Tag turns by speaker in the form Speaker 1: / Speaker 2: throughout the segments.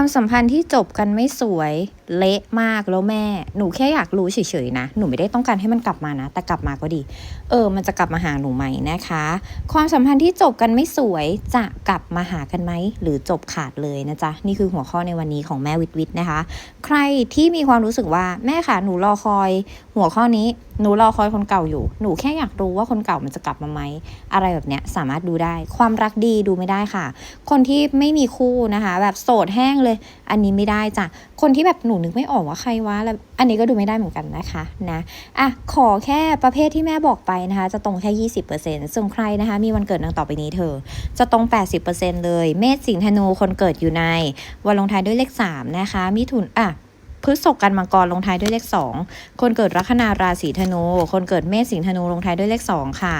Speaker 1: ความสัมพันธ์ที่จบกันไม่สวยเละมากแล้วแม่ หนูแค่อยากรู้เฉยๆนะ หนูไม่ได้ต้องการให้มันกลับมานะ แต่กลับมาก็ดี เออ มันจะกลับมาหาหนูไหมนะคะ ความสัมพันธ์ที่จบกันไม่สวยจะกลับมาหากันไหมหรือจบขาดเลยนะจ๊ะ นี่คือหัวข้อในวันนี้ของแม่วิทวิทนะคะ ใครที่มีความรู้สึกว่าแม่ค่ะหนูรอคอย หัวข้อนี้หนูรอคอยคนเก่าอยู่ หนูแค่อยากรู้ว่าคนเก่ามันจะกลับมาไหม อะไรแบบเนี้ยสามารถดูได้ ความรักดีดูไม่ได้ค่ะ คนที่ไม่มีคู่นะคะ แบบโสดแห้งเลยอันนี้ไม่ได้จ้ะ คนที่แบบหนูนึกไม่ออกว่าใครวะแล้วอันนี้ก็ดูไม่ได้เหมือนกันนะคะนะอะขอแค่ประเภทที่แม่บอกไปนะคะ จะตรงแค่20%ส่วนใครนะคะ มีวันเกิดดังต่อไปนี้เธอ จะตรง 80%เลย เมษสิงห์ธนูคนเกิดอยู่ใน วันลงท้ายด้วยเลข3นะคะมิถุนอะ พฤษภกันมังกรลงท้ายด้วยเลข 2 คนเกิดลัคนาราศีธนู คนเกิดเมษสิงห์ธนูลงท้ายด้วยเลข 2 ค่ะ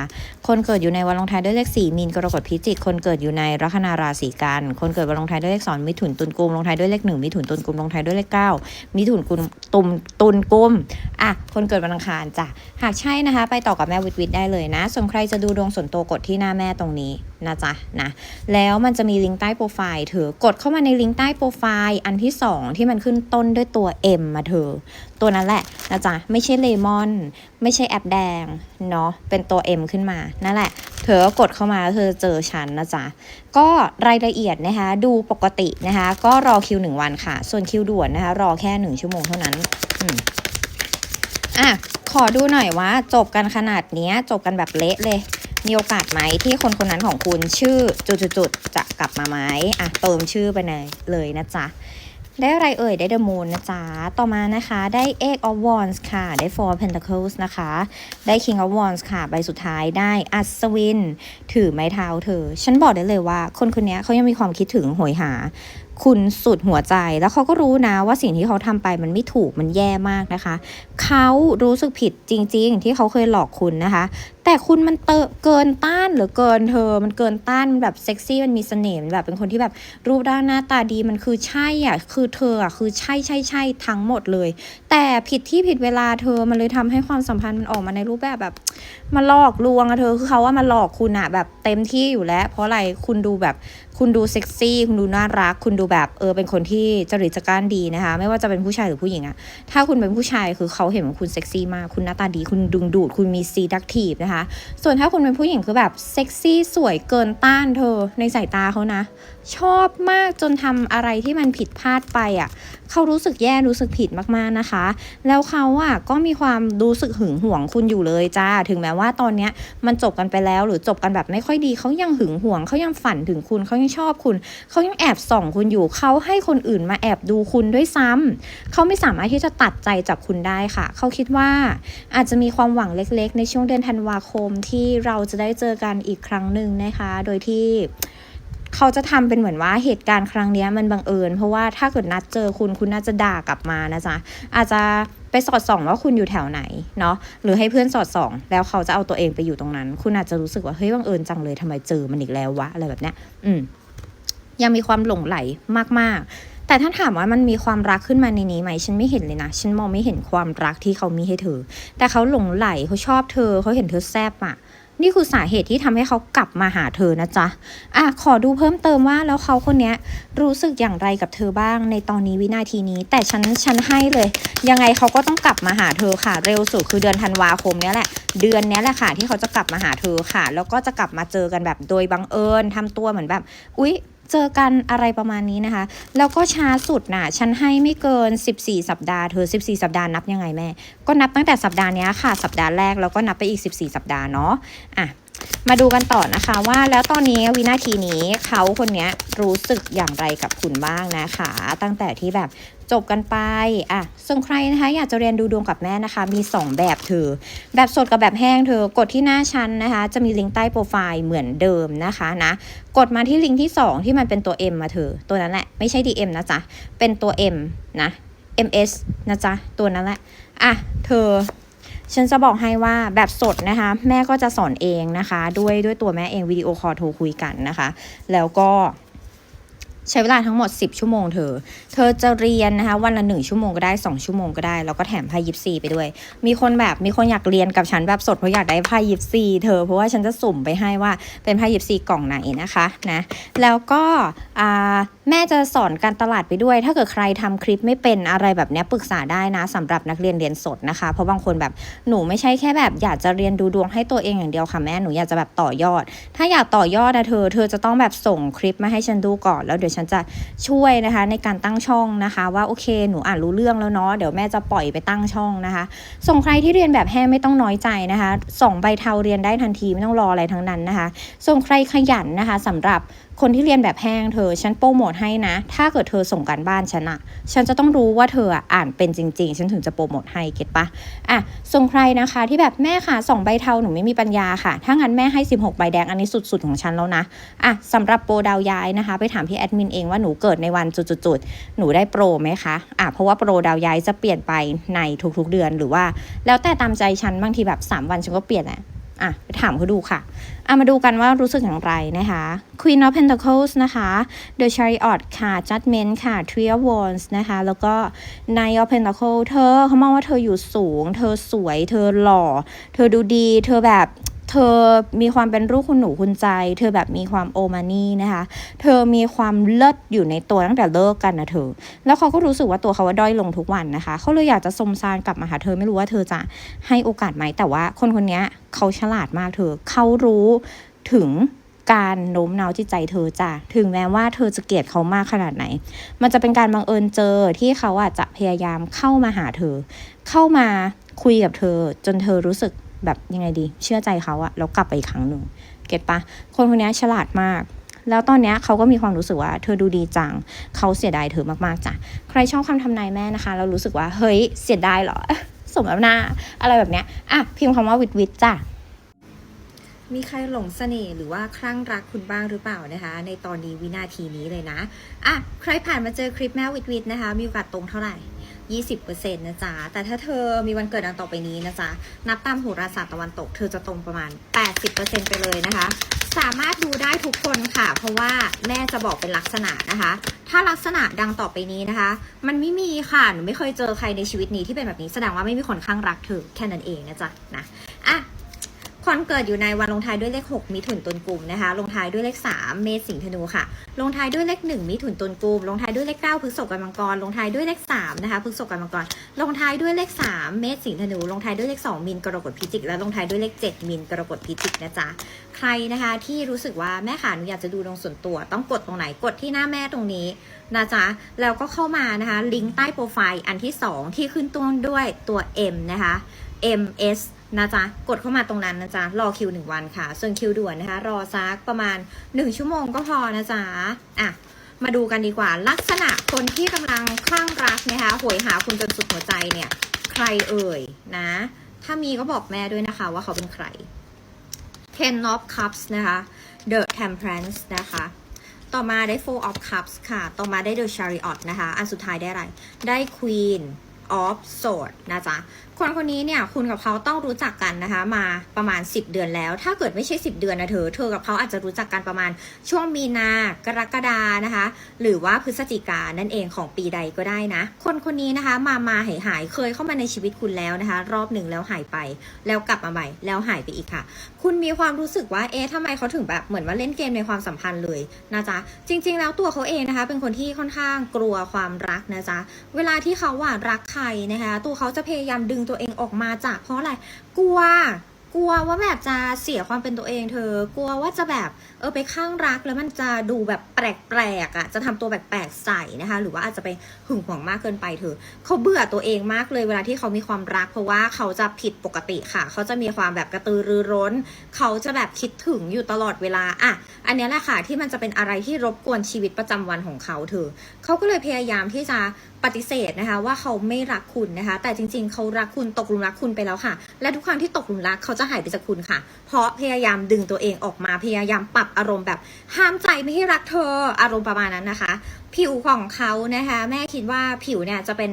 Speaker 1: คนเกิดอยู่ในวันลงท้ายด้วยเลข 4 มีนกรกฎพิจิก คนเกิดอยู่ในลัคนาราศีกัน คนเกิดวันลงท้ายด้วยเลข 2 มิถุนตุลกุมลงท้ายด้วยเลข 1 มิถุนตุลกุมลงท้ายด้วยเลข 9 มิถุนกุมตุมตุลกุมอะ คนเกิดวันอังคารจ้ะ หากใช่นะคะ ไปต่อกับแม่วิทวิทได้เลยนะ ส่วนใครจะดูดวงส่วนตัวกดที่หน้าแม่ตรงนี้นะจ๊ะนะแล้วมันจะมีลิงก์ใต้โปรไฟล์เธอกดเข้ามาในลิงก์ใต้โปรไฟล์อันที่ 2 ที่มันขึ้นต้นด้วยตัว M มาเธอ ตัวนั้นแหละนะจ๊ะไม่ใช่เลมอน ไม่ใช่แอปแดงเนาะเป็นตัว M ขึ้นมานั่นแหละ เธอก็กดเข้ามาแล้วเธอเจอฉันนะจ๊ะก็รายละเอียดนะคะดูปกตินะคะก็รอคิวหนึ่งวันค่ะ ส่วนคิวด่วนนะคะรอแค่หนึ่งชั่วโมงเท่านั้นอะขอดูหน่อยว่าจบกันขนาดนี้จบกันแบบเละเลย มีโอกาสไหมที่คนคนนั้นของคุณชื่อจุดๆจะกลับมาไหมอะเติมชื่อไปเลยเลยนะจ๊ะได้อะไรเอ่ย ได้ The Moon นะจ๊ะ ต่อมานะคะ ได้ Eight of Wands ค่ะ ได้ Four Pentacles นะคะ ได้ King of Wands ค่ะ ใบสุดท้ายได้ อัศวิน ถือไม้เท้าเธอ ฉันบอกได้เลยว่า คนคนนี้เขายังมีความคิดถึงโหยหา คุณสุดหัวใจแล้วเขาก็รู้นะว่าสิ่งที่เขาทำไปมันไม่ถูกมันแย่มากนะคะ เขารู้สึกผิดจริง ๆ ที่เขาเคยหลอกคุณนะคะ แต่คุณมันเตเกินต้านหรือเกินเธอ มันเกินต้านมันแบบเซ็กซี่มันมีเสน่ห์แบบเป็นคนที่แบบรูปร่างหน้าตาดีมันคือใช่อะคือเธออะคือใช่ใช่ใช่ทั้งหมดเลย แต่ผิดที่ผิดเวลาเธอมันเลยทำให้ความสัมพันธ์มันออกมาในรูปแบบแบบ มาหลอกลวงอะเธอคือเขาว่ามาหลอกคุณอะแบบเต็มที่อยู่แล้ว เพราะอะไรคุณดูแบบคุณดูเซ็กซี่คุณดูน่ารัก คุณดูแบบเออเป็นคนที่จริตจักร้านดีนะคะ ไม่ว่าจะเป็นผู้ชายหรือผู้หญิงอะถ้าคุณเป็นผู้ชายคือเขาเห็นว่าคุณเซ็กซี่มากคุณหน้าตาดี คุณดึงดูด คุณมีซีดักทีฟนะคะ ส่วนถ้าคุณเป็นผู้หญิงคือแบบเซ็กซี่สวยเกินต้านเธอในสายตาเขานะ ชอบมากจนทำอะไรที่มันผิดพลาดไปอะ เขารู้สึกแย่รู้สึกผิดมากๆนะคะ แล้วเขาอะก็มีความรู้สึกหึงหวงคุณอยู่เลยจ้า ถึงแม้ว่าตอนเนี้ยมันจบกันไปแล้วหรือจบกันแบบไม่ค่อยดีเขายังหึงหวงเขายังฝันถึงคุณเขายังชอบคุณเขายังแอบส่องคุณอยู่เขาให้คนอื่นมาแอบดูคุณด้วยซ้ำเขาไม่สามารถที่จะตัดใจจากคุณได้ค่ะ เขาคิดว่าอาจจะมีความหวังเล็กๆ ในช่วงเดือนธันวาคมที่เราจะได้เจอกันอีกครั้งหนึ่งนะคะ โดยที่ เขาจะทำเป็นเหมือนว่าเหตุการณ์ครั้งนี้มันบังเอิญ เพราะว่าถ้าเกิดนัดเจอคุณคุณน่าจะด่ากลับมานะจ๊ะอาจจะไปสอดส่องว่าคุณอยู่แถวไหนเนาะหรือให้เพื่อนสอดส่อง แล้วเขาจะเอาตัวเองไปอยู่ตรงนั้น คุณอาจจะรู้สึกว่าเฮ้ยบังเอิญจังเลยทำไมเจอมันอีกแล้ววะอะไรแบบเนี้ยอืมยังมีความหลงไหลมาก ๆ แต่ถ้าถามว่ามันมีความรักขึ้นมาในนี้ไหม ฉันไม่เห็นเลยนะ ฉันมองไม่เห็นความรักที่เขามีให้เธอ แต่เขาหลงไหลเขาชอบเธอ เขาเห็นเธอแซบอะ นี่คือสาเหตุที่ทำให้เขากลับมาหาเธอนะจ๊ะอะขอดูเพิ่มเติมว่าแล้วเขาคนนี้รู้สึกอย่างไรกับเธอบ้างในตอนนี้วินาทีนี้ แต่ฉันฉันให้เลย ยังไงเขาก็ต้องกลับมาหาเธอค่ะ เร็วสุดคือเดือนธันวาคมนี้แหละ เดือนนี้แหละค่ะที่เขาจะกลับมาหาเธอค่ะ แล้วก็จะกลับมาเจอกันแบบโดยบังเอิญทำตัวเหมือนแบบ อุ๊ย เจอกันอะไรประมาณนี้นะคะ แล้วก็ช้าสุดน่ะ ฉันให้ไม่เกิน 14 สัปดาห์เธอ 14 สัปดาห์นับยังไงแม่ ก็นับตั้งแต่สัปดาห์นี้ค่ะ สัปดาห์แรกแล้วก็นับไปอีก 14 สัปดาห์เนาะอะมาดูกันต่อนะคะว่าแล้วตอนนี้วินาทีนี้เขาคนนี้รู้สึกอย่างไรกับคุณบ้างนะคะ ตั้งแต่ที่แบบ จบกันไปอะส่วนใครนะคะอยากจะเรียนดูดวงกับแม่นะคะ มี 2 แบบเธอ แบบสดกับแบบแห้งเธอกดที่หน้าชั้นนะคะ จะมีลิงก์ใต้โปรไฟล์เหมือนเดิมนะคะนะกดมาที่ลิงก์ที่ 2 ที่มันเป็นตัว M มาเธอ ตัวนั้นแหละ ไม่ใช่ DM นะจ๊ะ เป็นตัว M นะ MS นะจ๊ะ ตัวนั้นแหละอะเธอฉันจะบอกให้ว่าแบบสดนะคะ แม่ก็จะสอนเองนะคะ ด้วยด้วยตัวแม่เองวิดีโอคอลโทรคุยกันนะคะ แล้วก็ ใช้เวลาทั้งหมด 10 ชั่วโมงเธอ เธอจะเรียนนะคะวันละ 1 ชั่วโมงก็ได้ 2 ชั่วโมงก็ได้ แล้วก็แถมไพ่ยิปซีไปด้วย มีคนแบบมีคนอยากเรียนกับฉันแบบสดเพราะอยากได้ไพ่ยิปซีเธอเพราะว่าฉันจะสุ่มไปให้ว่าเป็นไพ่ยิปซีกล่องไหนนะคะนะแล้วก็แม่จะสอนการตลาดไปด้วย ถ้าเกิดใครทำคลิปไม่เป็นอะไรแบบนี้ปรึกษาได้นะสำหรับนักเรียนเรียนสดนะคะ เพราะบางคนแบบหนูไม่ใช่แค่แบบอยากจะเรียนดูดวงให้ตัวเองอย่างเดียวค่ะแม่หนูอยากจะแบบต่อยอด ถ้าอยากต่อยอดนะเธอ เธอจะต้องแบบส่งคลิปมาให้ฉันดูก่อนแล้วเดี๋ยวฉันจะช่วยนะคะ ในการตั้งช่องนะคะ ว่าโอเค หนูอ่านรู้เรื่องแล้วเนาะเดี๋ยวแม่จะปล่อยไปตั้งช่องนะคะ ส่งใครที่เรียนแบบแห้งไม่ต้องน้อยใจนะคะส่งใบเทาเรียนได้ทันทีไม่ต้องรออะไรทั้งนั้นนะคะ ส่งใครขยันนะคะสำหรับ คนที่เรียนแบบแห้งเธอ ฉันโปรโมทให้นะ ถ้าเกิดเธอส่งการบ้านฉันอะฉันจะต้องรู้ว่าเธออ่านเป็นจริง ๆ ฉันถึงจะโปรโมทให้เก็ตปะอะส่งใครนะคะที่แบบแม่ค่ะส่งใบเทาหนูไม่มีปัญญาค่ะ ถ้างั้นแม่ให้ 16 ใบแดงอันนี้สุด ๆ ของฉันแล้วนะอะสำหรับโปรดาวย้ายนะคะ ไปถามพี่แอดมินเองว่าหนูเกิดในวันจุดๆหนูได้โปรไหมคะอะเพราะว่าโปรดาวย้ายจะเปลี่ยนไปในทุกๆเดือนหรือว่า แล้วแต่ตามใจฉันบางทีแบบ 3 วันฉันก็เปลี่ยนอะอะไปถามเขาดูค่ะ อามาดูกันว่ารู้สึกอย่างไรนะคะ Queen of Pentacles นะคะ The Chariot ค่ะ Judgment ค่ะ Three of Wands นะคะ แล้วก็ Nine of Pentacles เธอเขามองว่าเธออยู่สูง เธอสวย เธอหล่อ เธอดูดี เธอแบบ เธอมีความเป็นลูกคุณหนูคุณใจ เธอแบบมีความโอมานี่นะคะ เธอมีความเลิศอยู่ในตัวตั้งแต่เลิกกันนะเธอ แล้วเขาก็รู้สึกว่าตัวเขาว่าด้อยลงทุกวันนะคะ เขาเลยอยากจะสมซานกลับมาหาเธอไม่รู้ว่าเธอจะให้โอกาสไหม แต่ว่าคนคนนี้เขาฉลาดมากเธอ เขารู้ถึงการโน้มน้าวจิตใจเธอจ้ะ ถึงแม้ว่าเธอจะเกลียดเขามากขนาดไหน มันจะเป็นการบังเอิญเจอที่เขาอาจจะพยายามเข้ามาหาเธอ เข้ามาคุยกับเธอจนเธอรู้สึก แบบยังไงดี เชื่อใจเขาอะแล้วกลับไปอีกครั้งหนึ่งเก็ตปะคนคนนี้ฉลาดมาก แล้วตอนเนี้ยเขาก็มีความรู้สึกว่า เธอดูดีจัง เขาเสียดายเธอมากๆจ้ะใครชอบคำทำนายแม่นะคะ เรารู้สึกว่าเฮ้ยเสียดายเหรอ สมน้ำหน้าอะไรแบบเนี้ยอะพิมพ์คำว่าวิดวิดจ้ะมีใครหลงเสน่ห์หรือว่าคลั่งรักคุณบ้างหรือเปล่านะคะ ในตอนนี้วินาทีนี้เลยนะอะใครผ่านมาเจอคลิปแม่วิดวิดนะคะ มีโอกาสตรงเท่าไหร่ 20%นะจ๊ะ แต่ถ้าเธอมีวันเกิดดังต่อไปนี้นะจ๊ะ นับตามโหราศาสตร์ตะวันตก เธอจะตรงประมาณ 80%ไปเลยนะคะ สามารถดูได้ทุกคนค่ะ เพราะว่าแม่จะบอกเป็นลักษณะนะคะ ถ้าลักษณะดังต่อไปนี้นะคะ มันไม่มีค่ะ หนูไม่เคยเจอใครในชีวิตนี้ที่เป็นแบบนี้ แสดงว่าไม่มีคนข้างรักเธอแค่นั้นเองนะจ๊ะ นะอะ คนเกิดอยู่ในวันลงท้ายด้วยเลข 6 มิถุนตุลกุมนะคะ ลงท้ายด้วยเลข 3 เมษสิงห์ธนูค่ะ ลงท้ายด้วยเลข 1 มิถุนตุลกุมลงท้ายด้วยเลข 9พฤษภกันมังกร ลงท้ายด้วยเลข 3 นะคะพฤษภกันมังกร ลงท้ายด้วยเลข 3 เมษสิงห์ธนู ลงท้ายด้วยเลข 2มินกรกฎพิจิก และลงท้ายด้วยเลข 7มินกรกฎพิจิกนะจ๊ะ ใครนะคะที่รู้สึกว่าแม่ขาหนูอยากจะดูดวงส่วนตัว ต้องกดตรงไหน กดที่หน้าแม่ตรงนี้นะจ๊ะ แล้วก็เข้ามานะคะ ลิงก์ใต้โปรไฟล์อันที่ 2 ที่ขึ้นต้นด้วยตัว M นะคะ MS นะจ๊ะ กดเข้ามาตรงนั้นนะจ๊ะ รอคิวหนึ่งวันค่ะ ส่วนคิวด่วนนะคะ รอซักประมาณ 1 ชั่วโมงก็พอนะจ๊ะ อะ มาดูกันดีกว่า ลักษณะคนที่กำลังคลั่งรักนะคะโหยหาคุณจนสุดหัวใจเนี่ย ใครเอ่ยนะ ถ้ามีก็บอกแม่ด้วยนะคะ ว่าเขาเป็นใคร Ten of Cups นะคะ The Temperance นะคะต่อมาได้ Four of Cups ค่ะ ต่อมาได้ The Chariot นะคะ อันสุดท้ายได้อะไร ได้ Queen of Swords นะจ๊ะ คนคนนี้เนี่ยคุณกับเขาต้องรู้จักกันนะคะ มาประมาณ 10 เดือนแล้ว ถ้าเกิดไม่ใช่ 10 เดือนนะเธอ เธอกับเขาอาจจะรู้จักกันประมาณช่วงมีนากรกฎานะคะ หรือว่าพฤศจิกานั่นเองของปีใดก็ได้นะ คนคนนี้นะคะ มามาหายหายเคยเข้ามาในชีวิตคุณแล้วนะคะ รอบหนึ่งแล้วหายไป แล้วกลับมาใหม่ แล้วหายไปอีกค่ะ คุณมีความรู้สึกว่าเอ๊ะทำไมเขาถึงแบบเหมือนว่าเล่นเกมในความสัมพันธ์เลยนะจ๊ะจริง ๆ แล้วตัวเขาเองนะคะ เป็นคนที่ค่อนข้างกลัวความรักนะจ๊ะเวลาที่เขาว่ารักใครนะคะ ตัวเขาจะพยายามดึงตัวเองออกมาจากเพราะอะไรกลัว ลัวว่าแบบจะเสียความเป็นตัวเองเธอ กลัวว่าจะแบบเออไปข้างรักแล้วมันจะดูแบบแปลกๆอะ จะทำตัวแปลกๆใส่นะคะ หรือว่าอาจจะไปหึงหวงมากเกินไปเธอ เขาเบื่อตัวเองมากเลยเวลาที่เขามีความรัก เพราะว่าเขาจะผิดปกติค่ะ เขาจะมีความแบบกระตือรือร้น เขาจะแบบคิดถึงอยู่ตลอดเวลาอะ อันนี้แหละค่ะที่มันจะเป็นอะไรที่รบกวนชีวิตประจำวันของเขาเธอ เขาก็เลยพยายามที่จะปฏิเสธนะคะ ว่าเขาไม่รักคุณนะคะ แต่จริง ๆ เขารักคุณตกหลุมรักคุณไปแล้วค่ะ และทุกครั้งที่ตกหลุมรักเขาจะหายไปจากคุณค่ะ เพราะพยายามดึงตัวเองออกมาพยายามปรับอารมณ์แบบห้ามใจไม่ให้รักเธออารมณ์ประมาณนั้นนะคะ ผิวของเขานะคะ แม่คิดว่าผิวเนี่ยจะเป็น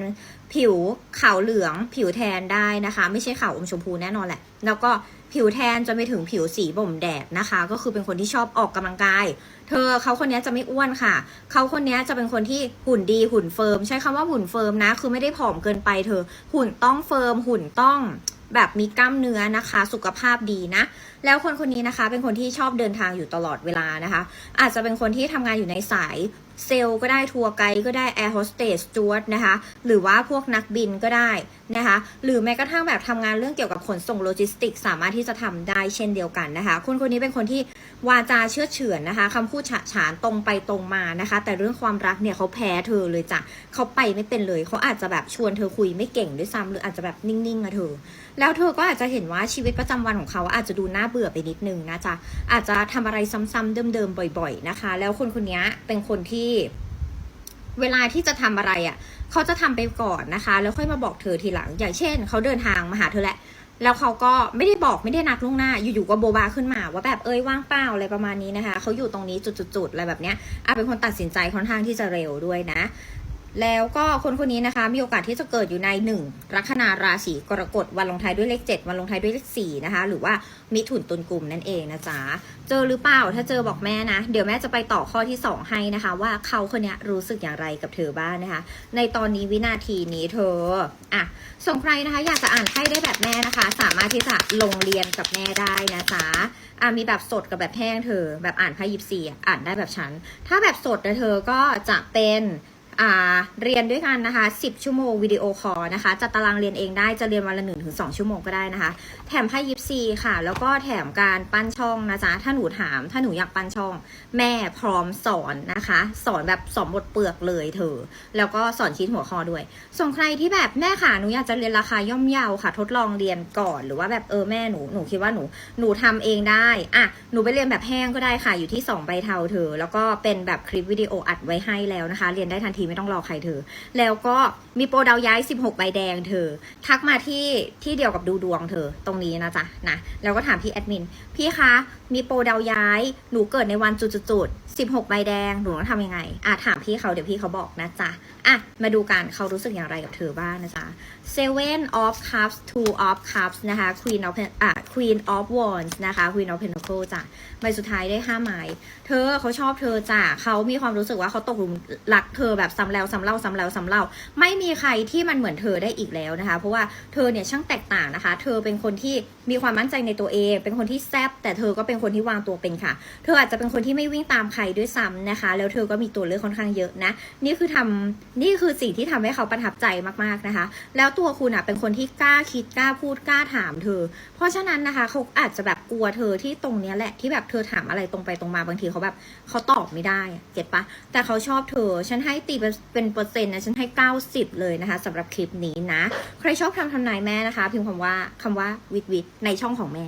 Speaker 1: ผิวขาวเหลืองผิวแทนได้นะคะ ไม่ใช่ขาวอมชมพูแน่นอนแหละ แล้วก็ผิวแทนจนไปถึงผิวสีบ่มแดดนะคะ ก็คือเป็นคนที่ชอบออกกำลังกาย เธอเขาคนนี้จะไม่อ้วนค่ะ เขาคนนี้จะเป็นคนที่หุ่นดีหุ่นเฟิร์ม ใช้คำว่าหุ่นเฟิร์มนะ คือไม่ได้ผอมเกินไปเธอ หุ่นต้องเฟิร์มหุ่นต้อง แบบมีกล้ามเนื้อนะคะ สุขภาพดีนะ แล้วคนคนนี้นะคะ เป็นคนที่ชอบเดินทางอยู่ตลอดเวลานะคะ อาจจะเป็นคนที่ทำงานอยู่ในสายเซลก็ได้ทัวร์ไกด์ก็ได้แอร์โฮสเตสจวดนะคะ หรือว่าพวกนักบินก็ได้นะคะ หรือแม้กระทั่งแบบทำงานเรื่องเกี่ยวกับขนส่งโลจิสติก สามารถที่จะทำได้เช่นเดียวกันนะคะ คนคนนี้เป็นคนที่วาจาเชื่อเฉือนนะคะคำพูดฉะฉานตรงไปตรงมานะคะ แต่เรื่องความรักเนี่ยเขาแพ้เธอเลยจ้ะเขาไปไม่เป็นเลยเขาอาจจะแบบชวนเธอคุยไม่เก่งด้วยซ้ำหรืออาจจะแบบนิ่งๆอะเธอ แล้วเธอก็อาจจะเห็นว่าชีวิตประจำวันของเขาอาจจะดูน่าเบื่อไปนิดนึงนะจ๊ะอาจจะทำอะไรซ้ำๆเดิมๆบ่อย ๆนะคะ แล้วคนคนนี้เป็นคนที่เวลาที่จะทำอะไรอะ่ะเขาจะทำไปก่อนนะคะ แล้วค่อยมาบอกเธอทีหลัง อย่างเช่นเขาเดินทางมาหาเธอแหละแล้วเขาก็ไม่ได้บอกไม่ได้นัดล่วงหน้า อยู่ๆก็โบบาขึ้นมา ว่าแบบเอ้ยว่างเปล่าอะไรประมาณนี้นะคะเขาอยู่ตรงนี้จุดๆอะไรแบบเนี้ยอาเป็นคนตัดสินใจค่อนข้างที่จะเร็วด้วยนะ แล้วก็คนคนนี้นะคะ มีโอกาสที่จะเกิดอยู่ในหนึ่งลัคนาราศีกรกฎวันลงท้ายด้วยเลขเจ็ดวันลงท้ายด้วยเลขสี่นะคะ หรือว่ามิถุนตุลกลุ่มนั่นเองนะจ๊ะ เจอหรือเปล่าถ้าเจอบอกแม่นะ เดี๋ยวแม่จะไปต่อข้อที่ 2 ให้นะคะ ว่าเขาคนนี้รู้สึกอย่างไรกับเธอบ้างนะคะ ในตอนนี้วินาทีนี้เธออะส่งใครนะคะ อยากจะอ่านไพ่ได้แบบแม่นะคะ สามารถที่จะลงเรียนกับแม่ได้นะจ๊ะอะมีแบบสดกับแบบแห้งเธอ แบบอ่านไพ่ยิปซีอ่อ่านได้แบบฉันถ้าแบบสดนะเธอก็จะเป็น เรียนด้วยกันนะคะ 10 ชั่วโมงวิดีโอคอลนะคะ จัดตารางเรียนเองได้ จะเรียนวันละ1ถึง2ชั่วโมงก็ได้นะคะ แถมไพ่ยิปซีค่ะ แล้วก็แถมการปั้นช่องนะจ๊ะ ถ้าหนูถาม ถ้าหนูอยากปั้นช่อง แม่พร้อมสอนนะคะ สอนแบบสอนบทเปลือกเลยเธอ แล้วก็สอนคิดหัวข้อด้วย ส่วนใครที่แบบแม่ค่ะ หนูอยากจะเรียนราคาย่อมเยาค่ะ ทดลองเรียนก่อน หรือว่าแบบเออแม่หนู หนูคิดว่าหนู หนูทำเองได้ อะ หนูไปเรียนแบบแห้งก็ได้ค่ะ อยู่ที่2ใบเทาเธอ แล้วก็เป็นแบบคลิปวิดีโออัดไว้ให้แล้วนะคะ เรียนได้ทันทีไม่ต้องรอใครเธอ แล้วก็มีโปรดาวย้าย 16 ใบแดงเธอ ทักมาที่ที่เดียวกับดูดวงเธอตรงนี้นะจ๊ะนะแล้วก็ถามพี่แอดมิน พี่คะ มีโปรดาวย้าย หนูเกิดในวันจุดๆ 16 ใบแดง หนูต้องทำยังไง อะ ถามพี่เขาเดี๋ยวพี่เขาบอกนะจ๊ะ อะ มาดูกันเขารู้สึกอย่างไรกับเธอบ้างนะจ๊ะ Seven of Cups Two of Cups นะคะ Queen of อะ Queen of Wands นะคะ Queen of Pentacles จ้ะ ใบสุดท้ายได้ห้าไม้เธอเขาชอบเธอจ้ะเขามีความรู้สึกว่าเขาตกหลุมรักเธอแบบซ้ำแล้วซ้ำเล่าซ้ำแล้วซ้ำเล่า ไม่มีใครที่มันเหมือนเธอได้อีกแล้วนะคะ เพราะว่าเธอเนี่ยช่างแตกต่างนะคะ เธอเป็นคนที่มีความมั่นใจในตัวเอง เป็นคนที่แซบแต่เธอก็เป็นคนที่วางตัวเป็นค่ะ เธออาจจะเป็นคนที่ไม่วิ่งตามใครด้วยซ้ำนะคะ แล้วเธอก็มีตัวเลือกค่อนข้างเยอะนะ นี่คือทำนี่คือสิ่งที่ทำให้เขาประทับใจมากๆนะคะ แล้วตัวคุณอะเป็นคนที่กล้าคิดกล้าพูดกล้าถามเธอ เพราะฉะนั้นนะคะเขาอาจจะแบบกลัวเธอที่ตรงเนี้ยแหละที่แบบเธอถามอะไรตรงไปตรงมาบางทีเขาแบบเขาตอบไม่ได้เก็ตปะแต่เขาชอบเธอ ฉันให้ตีเป็นเปอร์เซ็นต์นะฉันให้ 90 เลยนะคะสำหรับคลิปนี้นะ ใครชอบทำทำนายแม่นะคะ พิมพ์คำว่าคำว่าวิดวิดในช่องของแม่